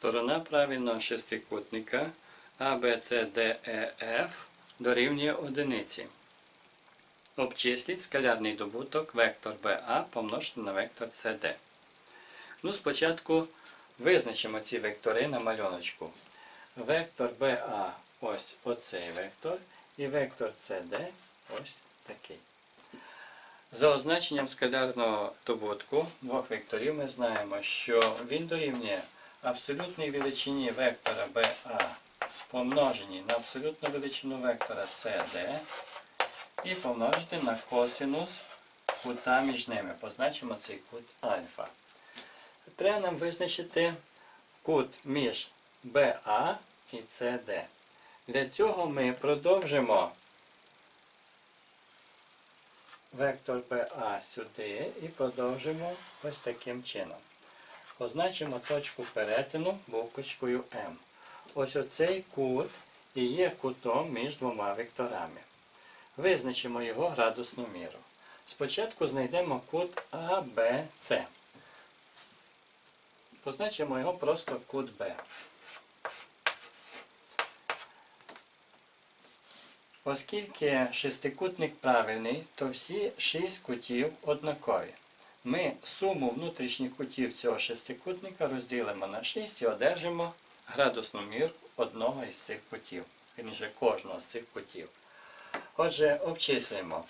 Сторона правильного шестикутника ABCDEF дорівнює одиниці. Обчисліть скалярний добуток вектор BA помножити на вектор CD. Ну, спочатку визначимо ці вектори на малюночку. Вектор BA ось оцей вектор, і вектор CD ось такий. За означенням скалярного добутку двох векторів ми знаємо, що він дорівнює абсолютній величині вектора BA помножені на абсолютну величину вектора CD і помножити на косинус кута між ними. Позначимо цей кут альфа. Треба нам визначити кут між BA і CD. Для цього ми продовжимо вектор BA сюди і продовжимо ось таким чином. Позначимо точку перетину буквочкою М. Ось оцей кут і є кутом між двома векторами. Визначимо його градусну міру. Спочатку знайдемо кут АБЦ. Позначимо його просто кут Б. Оскільки шестикутник правильний, то всі шість кутів однакові. Ми суму внутрішніх кутів цього шестикутника розділимо на 6 і одержимо градусну міру одного із цих кутів, вірніше кожного з цих кутів. Отже, обчислюємо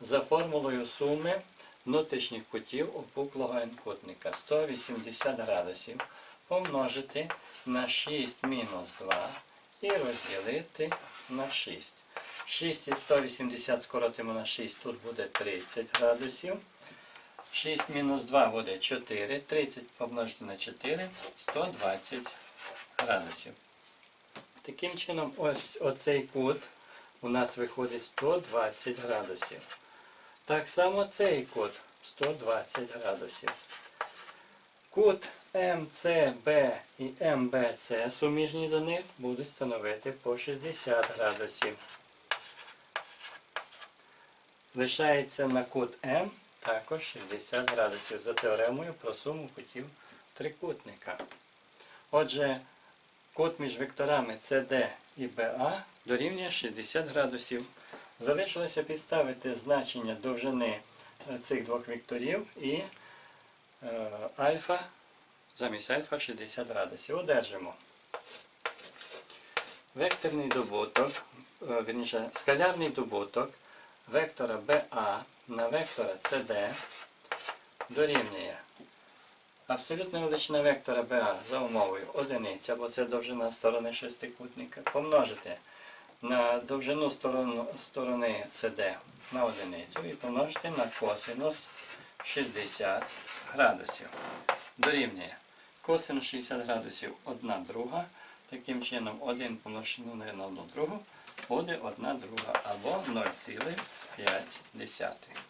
за формулою суми внутрішніх кутів опуклого n-кутника 180 градусів помножити на 6 мінус 2 і розділити на 6. 6 і 180 скоротимо на 6, тут буде 30 градусів. 6 мінус 2 буде 4, 30 помножити на 4, 120 градусів. Таким чином, ось оцей кут у нас виходить 120 градусів. Так само цей кут 120 градусів. Кут МЦБ і МБЦ суміжні до них будуть становити по 60 градусів. Лишається на кут М також 60 градусів за теоремою про суму кутів трикутника. Отже, кут між векторами CD і BA дорівнює 60 градусів. Залишилося підставити значення довжини е, цих двох векторів і е, альфа замість альфа 60 градусів. Одержимо. Векторний добуток, е, вірніше, скалярний добуток вектора BA на вектора CD дорівнює абсолютна величина вектора BA за умовою одиниця, бо це довжина сторони шестикутника, помножити на довжину сторони CD на одиницю і помножити на косинус 60 градусів. Дорівнює косинус 60 градусів 1 друга. Таким чином 1 помножено на 1 другу буде одна друга або 0,5.